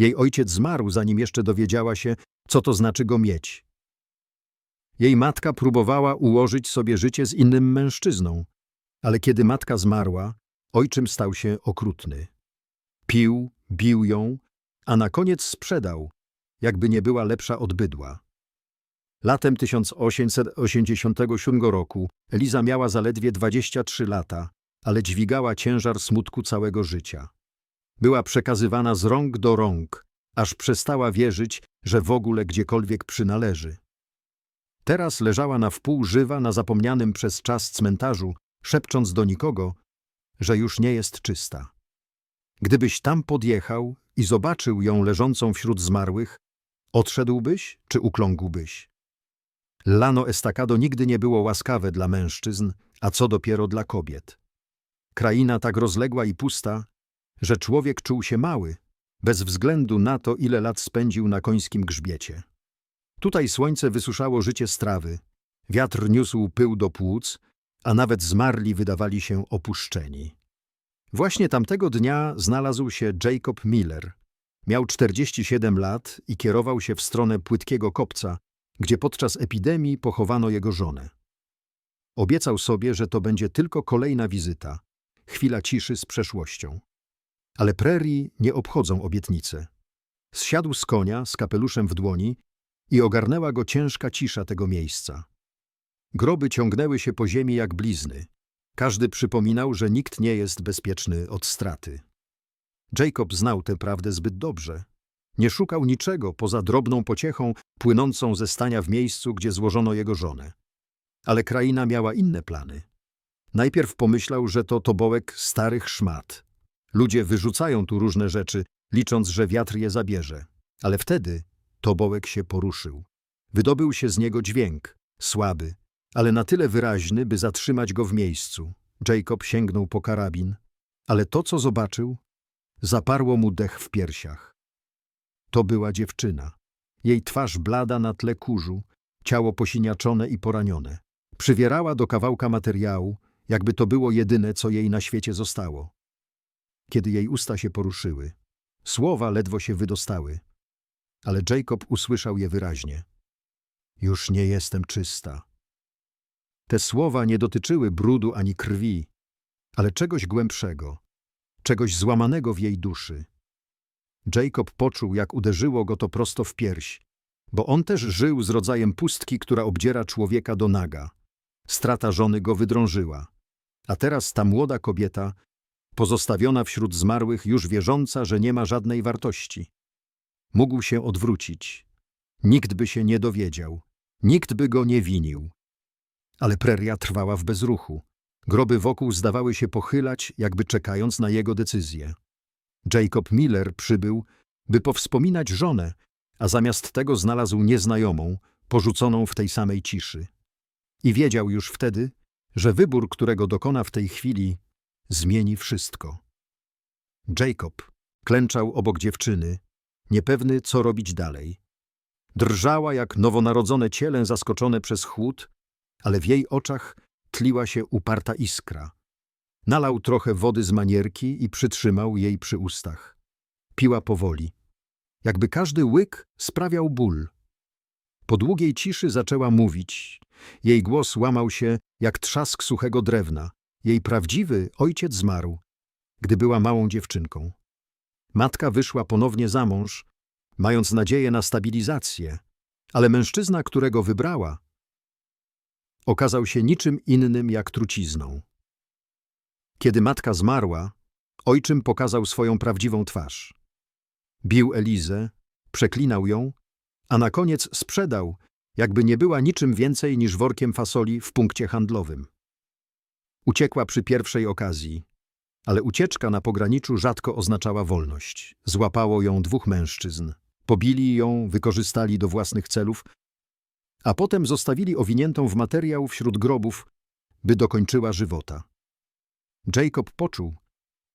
Jej ojciec zmarł, zanim jeszcze dowiedziała się, co to znaczy go mieć. Jej matka próbowała ułożyć sobie życie z innym mężczyzną, ale kiedy matka zmarła, ojczym stał się okrutny. Pił, bił ją, a na koniec sprzedał, jakby nie była lepsza od bydła. Latem 1887 roku Eliza miała zaledwie 23 lata, ale dźwigała ciężar smutku całego życia. Była przekazywana z rąk do rąk, aż przestała wierzyć, że w ogóle gdziekolwiek przynależy. Teraz leżała na wpół żywa na zapomnianym przez czas cmentarzu, szepcząc do nikogo, że już nie jest czysta. Gdybyś tam podjechał i zobaczył ją leżącą wśród zmarłych, odszedłbyś czy ukląkłbyś? Lano Estacado nigdy nie było łaskawe dla mężczyzn, a co dopiero dla kobiet. Kraina tak rozległa i pusta, że człowiek czuł się mały, bez względu na to, ile lat spędził na końskim grzbiecie. Tutaj słońce wysuszało życie strawy, wiatr niósł pył do płuc, a nawet zmarli wydawali się opuszczeni. Właśnie tamtego dnia znalazł się Jacob Miller. Miał 47 lat i kierował się w stronę płytkiego kopca, gdzie podczas epidemii pochowano jego żonę. Obiecał sobie, że to będzie tylko kolejna wizyta, chwila ciszy z przeszłością. Ale prerii nie obchodzą obietnice. Zsiadł z konia z kapeluszem w dłoni i ogarnęła go ciężka cisza tego miejsca. Groby ciągnęły się po ziemi jak blizny. Każdy przypominał, że nikt nie jest bezpieczny od straty. Jacob znał tę prawdę zbyt dobrze. Nie szukał niczego poza drobną pociechą płynącą ze stania w miejscu, gdzie złożono jego żonę. Ale kraina miała inne plany. Najpierw pomyślał, że to tobołek starych szmat. Ludzie wyrzucają tu różne rzeczy, licząc, że wiatr je zabierze. Ale wtedy tobołek się poruszył. Wydobył się z niego dźwięk, słaby, ale na tyle wyraźny, by zatrzymać go w miejscu. Jacob sięgnął po karabin, ale to, co zobaczył, zaparło mu dech w piersiach. To była dziewczyna. Jej twarz blada na tle kurzu, ciało posiniaczone i poranione. Przywierała do kawałka materiału, jakby to było jedyne, co jej na świecie zostało. Kiedy jej usta się poruszyły, słowa ledwo się wydostały, ale Jacob usłyszał je wyraźnie. Już nie jestem czysta. Te słowa nie dotyczyły brudu ani krwi, ale czegoś głębszego, czegoś złamanego w jej duszy. Jacob poczuł, jak uderzyło go to prosto w pierś, bo on też żył z rodzajem pustki, która obdziera człowieka do naga. Strata żony go wydrążyła, a teraz ta młoda kobieta, pozostawiona wśród zmarłych, już wierząca, że nie ma żadnej wartości. Mógł się odwrócić. Nikt by się nie dowiedział, nikt by go nie winił. Ale preria trwała w bezruchu. Groby wokół zdawały się pochylać, jakby czekając na jego decyzję. Jacob Miller przybył, by powspominać żonę, a zamiast tego znalazł nieznajomą, porzuconą w tej samej ciszy. I wiedział już wtedy, że wybór, którego dokona w tej chwili, zmieni wszystko. Jacob klęczał obok dziewczyny, niepewny, co robić dalej. Drżała jak nowonarodzone ciele zaskoczone przez chłód, ale w jej oczach tliła się uparta iskra. Nalał trochę wody z manierki i przytrzymał jej przy ustach. Piła powoli. Jakby każdy łyk sprawiał ból. Po długiej ciszy zaczęła mówić. Jej głos łamał się jak trzask suchego drewna. Jej prawdziwy ojciec zmarł, gdy była małą dziewczynką. Matka wyszła ponownie za mąż, mając nadzieję na stabilizację, ale mężczyzna, którego wybrała, okazał się niczym innym jak trucizną. Kiedy matka zmarła, ojczym pokazał swoją prawdziwą twarz. Bił Elizę, przeklinał ją, a na koniec sprzedał, jakby nie była niczym więcej niż workiem fasoli w punkcie handlowym. Uciekła przy pierwszej okazji, ale ucieczka na pograniczu rzadko oznaczała wolność. Złapało ją dwóch mężczyzn. Pobili ją, wykorzystali do własnych celów, a potem zostawili owiniętą w materiał wśród grobów, by dokończyła żywota. Jacob poczuł,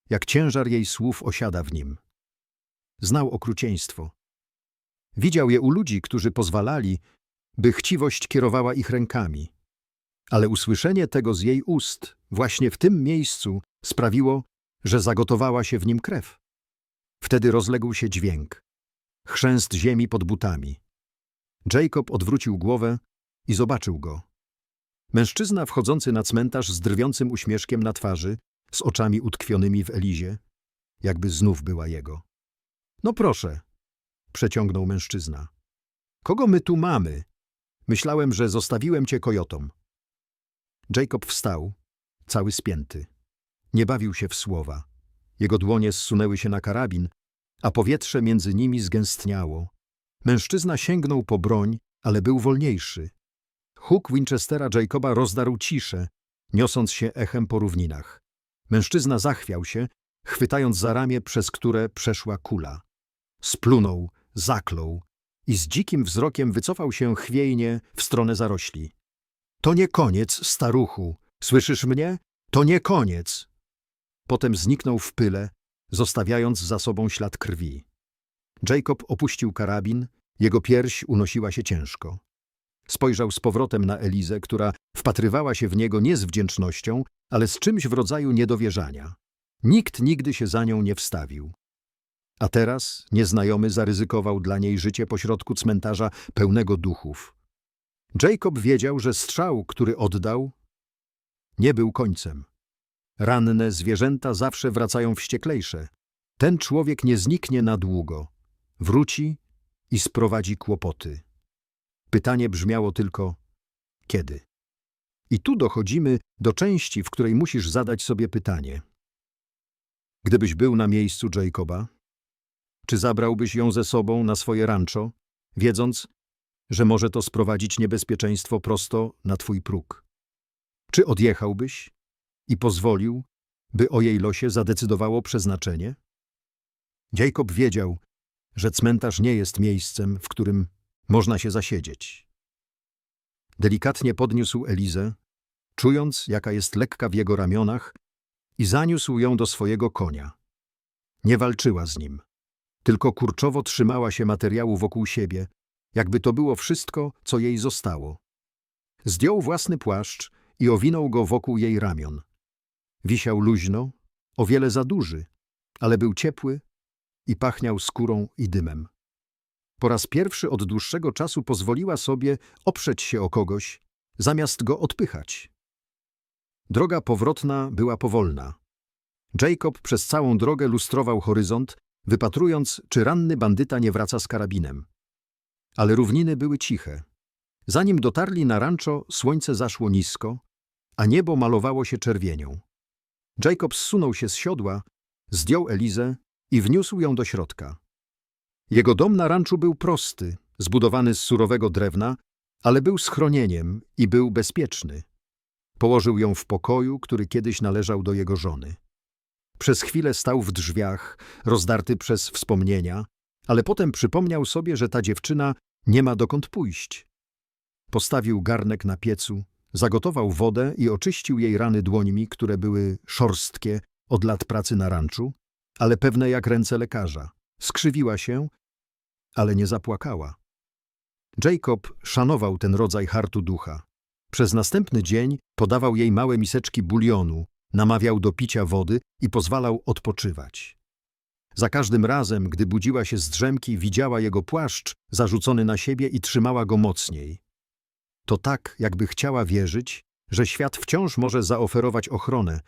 jak ciężar jej słów osiada w nim. Znał okrucieństwo. Widział je u ludzi, którzy pozwalali, by chciwość kierowała ich rękami. Ale usłyszenie tego z jej ust, właśnie w tym miejscu, sprawiło, że zagotowała się w nim krew. Wtedy rozległ się dźwięk. chrzęst ziemi pod butami. Jacob odwrócił głowę i zobaczył go. Mężczyzna wchodzący na cmentarz z drwiącym uśmieszkiem na twarzy, z oczami utkwionymi w Elizie, jakby znów była jego. No proszę, przeciągnął mężczyzna. Kogo my tu mamy? Myślałem, że zostawiłem cię kojotom. Jacob wstał, cały spięty. Nie bawił się w słowa. Jego dłonie zsunęły się na karabin, a powietrze między nimi zgęstniało. Mężczyzna sięgnął po broń, ale był wolniejszy. Huk Winchestera Jacoba rozdarł ciszę, niosąc się echem po równinach. Mężczyzna zachwiał się, chwytając za ramię, przez które przeszła kula. Splunął, zaklął i z dzikim wzrokiem wycofał się chwiejnie w stronę zarośli. To nie koniec, staruchu. Słyszysz mnie? To nie koniec. Potem zniknął w pyle, zostawiając za sobą ślad krwi. Jacob opuścił karabin, jego pierś unosiła się ciężko. Spojrzał z powrotem na Elizę, która wpatrywała się w niego nie z wdzięcznością, ale z czymś w rodzaju niedowierzania. Nikt nigdy się za nią nie wstawił. A teraz nieznajomy zaryzykował dla niej życie pośrodku cmentarza pełnego duchów. Jacob wiedział, że strzał, który oddał, nie był końcem. Ranne zwierzęta zawsze wracają wścieklejsze. Ten człowiek nie zniknie na długo. Wróci i sprowadzi kłopoty. Pytanie brzmiało tylko kiedy? I tu dochodzimy do części, w której musisz zadać sobie pytanie. Gdybyś był na miejscu Jacoba, czy zabrałbyś ją ze sobą na swoje rancho, wiedząc, że może to sprowadzić niebezpieczeństwo prosto na twój próg? Czy odjechałbyś i pozwolił, by o jej losie zadecydowało przeznaczenie? Jacob wiedział, że cmentarz nie jest miejscem, w którym można się zasiedzieć. Delikatnie podniósł Elizę, czując, jaka jest lekka w jego ramionach, i zaniósł ją do swojego konia. Nie walczyła z nim, tylko kurczowo trzymała się materiału wokół siebie, jakby to było wszystko, co jej zostało. Zdjął własny płaszcz i owinął go wokół jej ramion. Wisiał luźno, o wiele za duży, ale był ciepły i pachniał skórą i dymem. Po raz pierwszy od dłuższego czasu pozwoliła sobie oprzeć się o kogoś, zamiast go odpychać. Droga powrotna była powolna. Jacob przez całą drogę lustrował horyzont, wypatrując, czy ranny bandyta nie wraca z karabinem. Ale równiny były ciche. Zanim dotarli na rancho, słońce zaszło nisko, a niebo malowało się czerwienią. Jacob zsunął się z siodła, zdjął Elizę i wniósł ją do środka. Jego dom na ranczu był prosty, zbudowany z surowego drewna, ale był schronieniem i był bezpieczny. Położył ją w pokoju, który kiedyś należał do jego żony. Przez chwilę stał w drzwiach, rozdarty przez wspomnienia, ale potem przypomniał sobie, że ta dziewczyna nie ma dokąd pójść. Postawił garnek na piecu, zagotował wodę i oczyścił jej rany dłońmi, które były szorstkie od lat pracy na ranczu, ale pewne jak ręce lekarza. Skrzywiła się, ale nie zapłakała. Jacob szanował ten rodzaj hartu ducha. Przez następny dzień podawał jej małe miseczki bulionu, namawiał do picia wody i pozwalał odpoczywać. Za każdym razem, gdy budziła się z drzemki, widziała jego płaszcz zarzucony na siebie i trzymała go mocniej. To tak, jakby chciała wierzyć, że świat wciąż może zaoferować ochronę,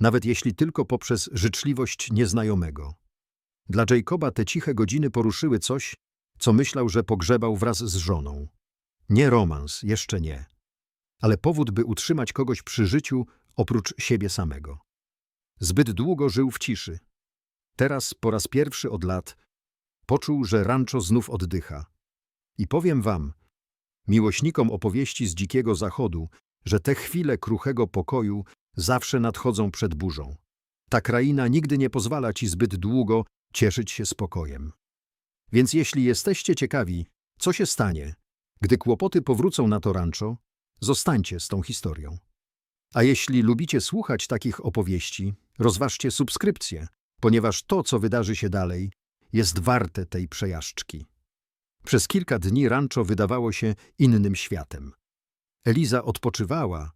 nawet jeśli tylko poprzez życzliwość nieznajomego. Dla Jacoba te ciche godziny poruszyły coś, co myślał, że pogrzebał wraz z żoną. Nie romans, jeszcze nie. Ale powód, by utrzymać kogoś przy życiu oprócz siebie samego. Zbyt długo żył w ciszy. Teraz, po raz pierwszy od lat, poczuł, że rancho znów oddycha. I powiem wam, miłośnikom opowieści z dzikiego zachodu, że te chwile kruchego pokoju zawsze nadchodzą przed burzą. Ta kraina nigdy nie pozwala ci zbyt długo cieszyć się spokojem. Więc jeśli jesteście ciekawi, co się stanie, gdy kłopoty powrócą na to rancho, zostańcie z tą historią. A jeśli lubicie słuchać takich opowieści, rozważcie subskrypcję, ponieważ to, co wydarzy się dalej, jest warte tej przejażdżki. Przez kilka dni rancho wydawało się innym światem. Eliza odpoczywała,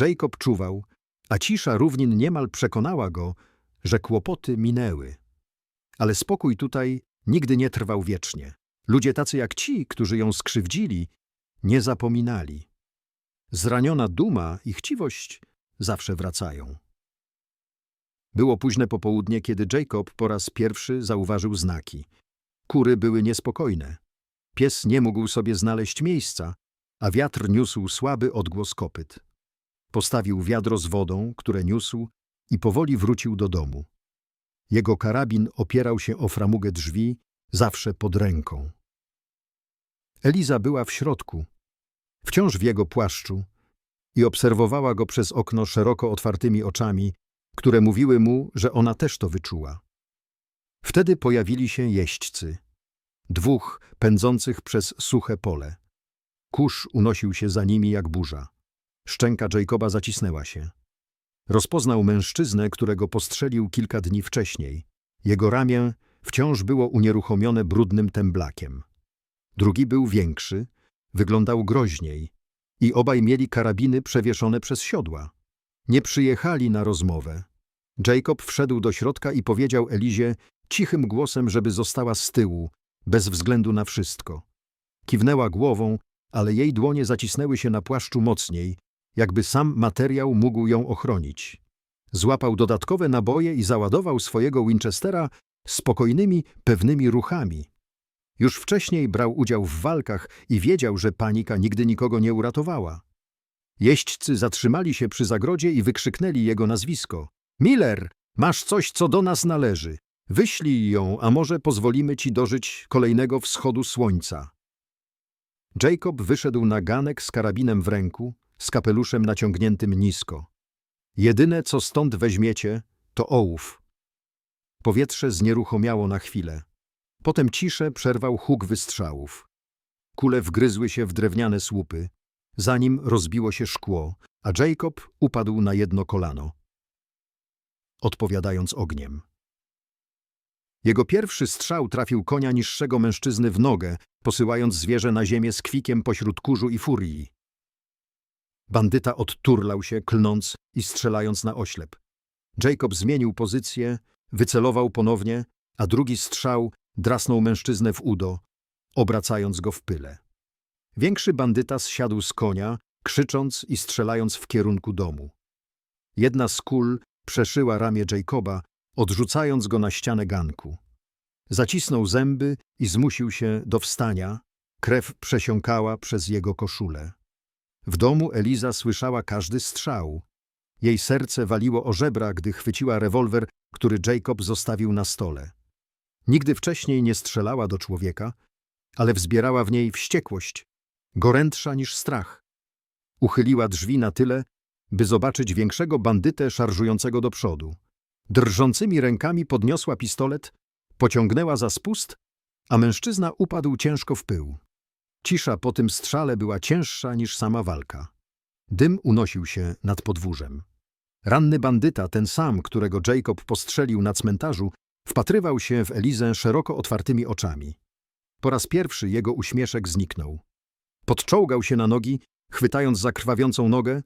Jacob czuwał, a cisza równin niemal przekonała go, że kłopoty minęły. Ale spokój tutaj nigdy nie trwał wiecznie. Ludzie tacy jak ci, którzy ją skrzywdzili, nie zapominali. Zraniona duma i chciwość zawsze wracają. Było późne popołudnie, kiedy Jacob po raz pierwszy zauważył znaki. Kury były niespokojne. Pies nie mógł sobie znaleźć miejsca, a wiatr niósł słaby odgłos kopyt. Postawił wiadro z wodą, które niósł, i powoli wrócił do domu. Jego karabin opierał się o framugę drzwi, zawsze pod ręką. Eliza była w środku, wciąż w jego płaszczu, i obserwowała go przez okno szeroko otwartymi oczami, które mówiły mu, że ona też to wyczuła. Wtedy pojawili się jeźdźcy, dwóch pędzących przez suche pole. Kurz unosił się za nimi jak burza. Szczęka Jacoba zacisnęła się. Rozpoznał mężczyznę, którego postrzelił kilka dni wcześniej. Jego ramię wciąż było unieruchomione brudnym temblakiem. Drugi był większy, wyglądał groźniej i obaj mieli karabiny przewieszone przez siodła. Nie przyjechali na rozmowę. Jacob wszedł do środka i powiedział Elizie cichym głosem, żeby została z tyłu, bez względu na wszystko. Kiwnęła głową, ale jej dłonie zacisnęły się na płaszczu mocniej, jakby sam materiał mógł ją ochronić. Złapał dodatkowe naboje i załadował swojego Winchestera spokojnymi, pewnymi ruchami. Już wcześniej brał udział w walkach i wiedział, że panika nigdy nikogo nie uratowała. Jeźdźcy zatrzymali się przy zagrodzie i wykrzyknęli jego nazwisko. Miller, masz coś, co do nas należy. Wyślij ją, a może pozwolimy ci dożyć kolejnego wschodu słońca. Jacob wyszedł na ganek z karabinem w ręku, z kapeluszem naciągniętym nisko. Jedyne, co stąd weźmiecie, to ołów. Powietrze znieruchomiało na chwilę. Potem ciszę przerwał huk wystrzałów. Kule wgryzły się w drewniane słupy, zanim rozbiło się szkło, a Jacob upadł na jedno kolano, odpowiadając ogniem. Jego pierwszy strzał trafił konia niższego mężczyzny w nogę, posyłając zwierzę na ziemię z kwikiem pośród kurzu i furii. Bandyta odturlał się, klnąc i strzelając na oślep. Jacob zmienił pozycję, wycelował ponownie, a drugi strzał drasnął mężczyznę w udo, obracając go w pyle. Większy bandyta zsiadł z konia, krzycząc i strzelając w kierunku domu. Jedna z kul przeszyła ramię Jacoba, odrzucając go na ścianę ganku. Zacisnął zęby i zmusił się do wstania, krew przesiąkała przez jego koszulę. W domu Eliza słyszała każdy strzał. Jej serce waliło o żebra, gdy chwyciła rewolwer, który Jacob zostawił na stole. Nigdy wcześniej nie strzelała do człowieka, ale wzbierała w niej wściekłość, gorętsza niż strach. Uchyliła drzwi na tyle, by zobaczyć większego bandytę szarżującego do przodu. Drżącymi rękami podniosła pistolet, pociągnęła za spust, a mężczyzna upadł ciężko w pył. Cisza po tym strzale była cięższa niż sama walka. Dym unosił się nad podwórzem. Ranny bandyta, ten sam, którego Jacob postrzelił na cmentarzu, wpatrywał się w Elizę szeroko otwartymi oczami. Po raz pierwszy jego uśmieszek zniknął. Podczołgał się na nogi, chwytając za krwawiącą nogę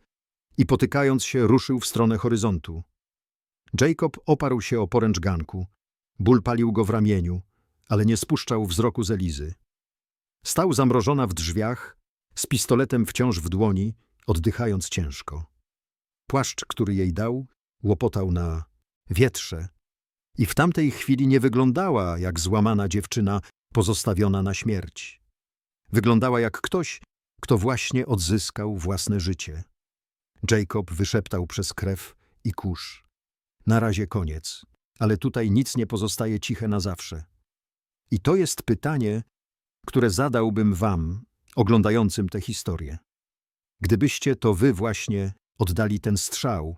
i potykając się ruszył w stronę horyzontu. Jacob oparł się o poręcz ganku. Ból palił go w ramieniu, ale nie spuszczał wzroku z Elizy. Stał zamrożona w drzwiach, z pistoletem wciąż w dłoni, oddychając ciężko. Płaszcz, który jej dał, łopotał na wietrze i w tamtej chwili nie wyglądała jak złamana dziewczyna pozostawiona na śmierć. Wyglądała jak ktoś, kto właśnie odzyskał własne życie. Jacob wyszeptał przez krew i kurz. Na razie koniec, ale tutaj nic nie pozostaje ciche na zawsze. I to jest pytanie, które zadałbym wam, oglądającym tę historię. Gdybyście to wy właśnie oddali ten strzał,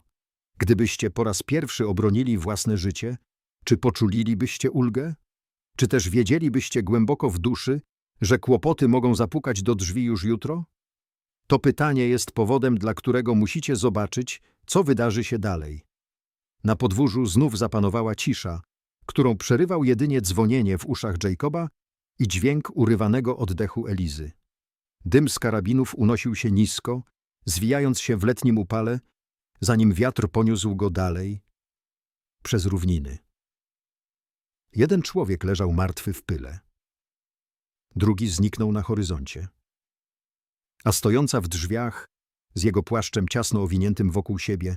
gdybyście po raz pierwszy obronili własne życie, czy poczulilibyście ulgę? Czy też wiedzielibyście głęboko w duszy, że kłopoty mogą zapukać do drzwi już jutro? To pytanie jest powodem, dla którego musicie zobaczyć, co wydarzy się dalej. Na podwórzu znów zapanowała cisza, którą przerywał jedynie dzwonienie w uszach Jacoba i dźwięk urywanego oddechu Elizy. Dym z karabinów unosił się nisko, zwijając się w letnim upale, zanim wiatr poniósł go dalej, przez równiny. jeden człowiek leżał martwy w pyle. Drugi zniknął na horyzoncie. A stojąca w drzwiach, z jego płaszczem ciasno owiniętym wokół siebie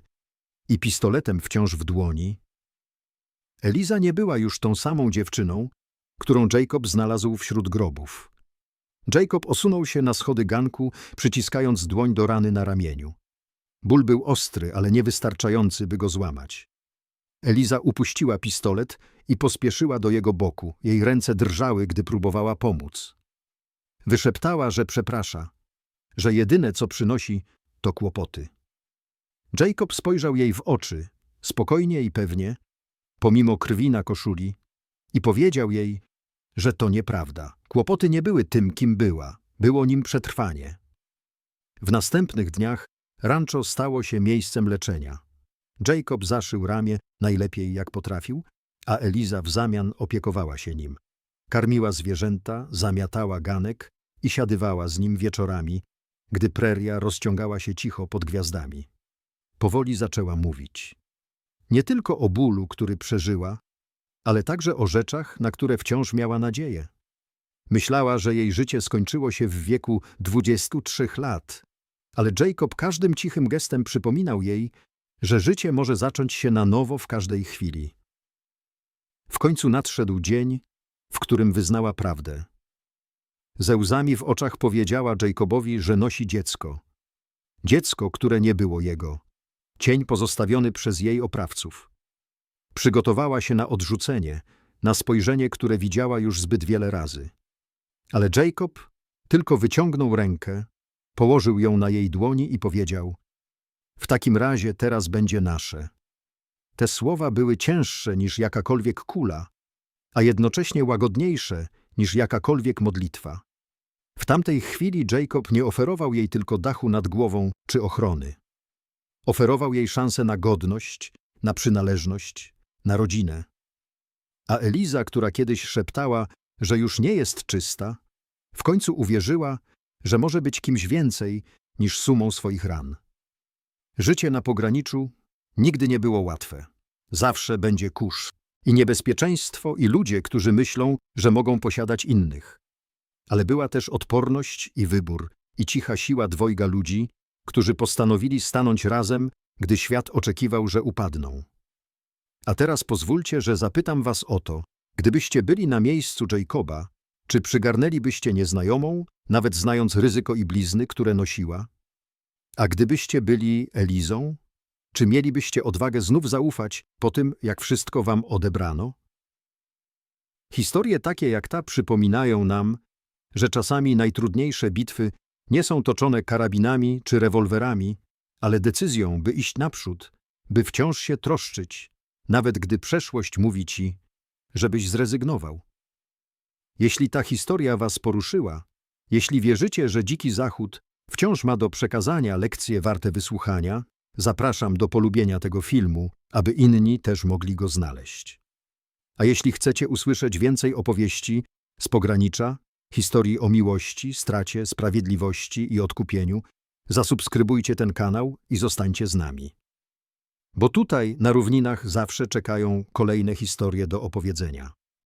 i pistoletem wciąż w dłoni, Eliza nie była już tą samą dziewczyną, którą Jacob znalazł wśród grobów. Jacob osunął się na schody ganku, przyciskając dłoń do rany na ramieniu. Ból był ostry, ale niewystarczający, by go złamać. Eliza upuściła pistolet i pospieszyła do jego boku. Jej ręce drżały, gdy próbowała pomóc. Wyszeptała, że przeprasza, że jedyne, co przynosi, to kłopoty. Jacob spojrzał jej w oczy, spokojnie i pewnie, pomimo krwi na koszuli, i powiedział jej, że to nieprawda. Kłopoty nie były tym, kim była. Było nim przetrwanie. W następnych dniach rancho stało się miejscem leczenia. Jacob zaszył ramię najlepiej jak potrafił, a Eliza w zamian opiekowała się nim. Karmiła zwierzęta, zamiatała ganek i siadywała z nim wieczorami, gdy preria rozciągała się cicho pod gwiazdami. Powoli zaczęła mówić. Nie tylko o bólu, który przeżyła, ale także o rzeczach, na które wciąż miała nadzieję. Myślała, że jej życie skończyło się w wieku 23 lat, ale Jacob każdym cichym gestem przypominał jej, że życie może zacząć się na nowo w każdej chwili. W końcu nadszedł dzień, w którym wyznała prawdę. Ze łzami w oczach powiedziała Jacobowi, że nosi dziecko. Dziecko, które nie było jego. Cień pozostawiony przez jej oprawców. Przygotowała się na odrzucenie, na spojrzenie, które widziała już zbyt wiele razy. Ale Jacob tylko wyciągnął rękę, położył ją na jej dłoni i powiedział: W takim razie teraz będzie nasze. Te słowa były cięższe niż jakakolwiek kula, a jednocześnie łagodniejsze niż jakakolwiek modlitwa. W tamtej chwili Jacob nie oferował jej tylko dachu nad głową czy ochrony. Oferował jej szansę na godność, na przynależność, na rodzinę. A Eliza, która kiedyś szeptała, że już nie jest czysta, w końcu uwierzyła, że może być kimś więcej niż sumą swoich ran. Życie na pograniczu nigdy nie było łatwe. Zawsze będzie kurz i niebezpieczeństwo i ludzie, którzy myślą, że mogą posiadać innych. Ale była też odporność i wybór i cicha siła dwojga ludzi, którzy postanowili stanąć razem, gdy świat oczekiwał, że upadną. A teraz pozwólcie, że zapytam was o to, gdybyście byli na miejscu Jacoba, czy przygarnęlibyście nieznajomą, nawet znając ryzyko i blizny, które nosiła? A gdybyście byli Elizą, czy mielibyście odwagę znów zaufać po tym, jak wszystko wam odebrano? Historie takie jak ta przypominają nam, że czasami najtrudniejsze bitwy nie są toczone karabinami czy rewolwerami, ale decyzją, by iść naprzód, by wciąż się troszczyć, nawet gdy przeszłość mówi ci, żebyś zrezygnował. Jeśli ta historia was poruszyła, jeśli wierzycie, że Dziki Zachód wciąż ma do przekazania lekcje warte wysłuchania, zapraszam do polubienia tego filmu, aby inni też mogli go znaleźć. A jeśli chcecie usłyszeć więcej opowieści z pogranicza, historii o miłości, stracie, sprawiedliwości i odkupieniu, zasubskrybujcie ten kanał i zostańcie z nami. Bo tutaj, na równinach, zawsze czekają kolejne historie do opowiedzenia.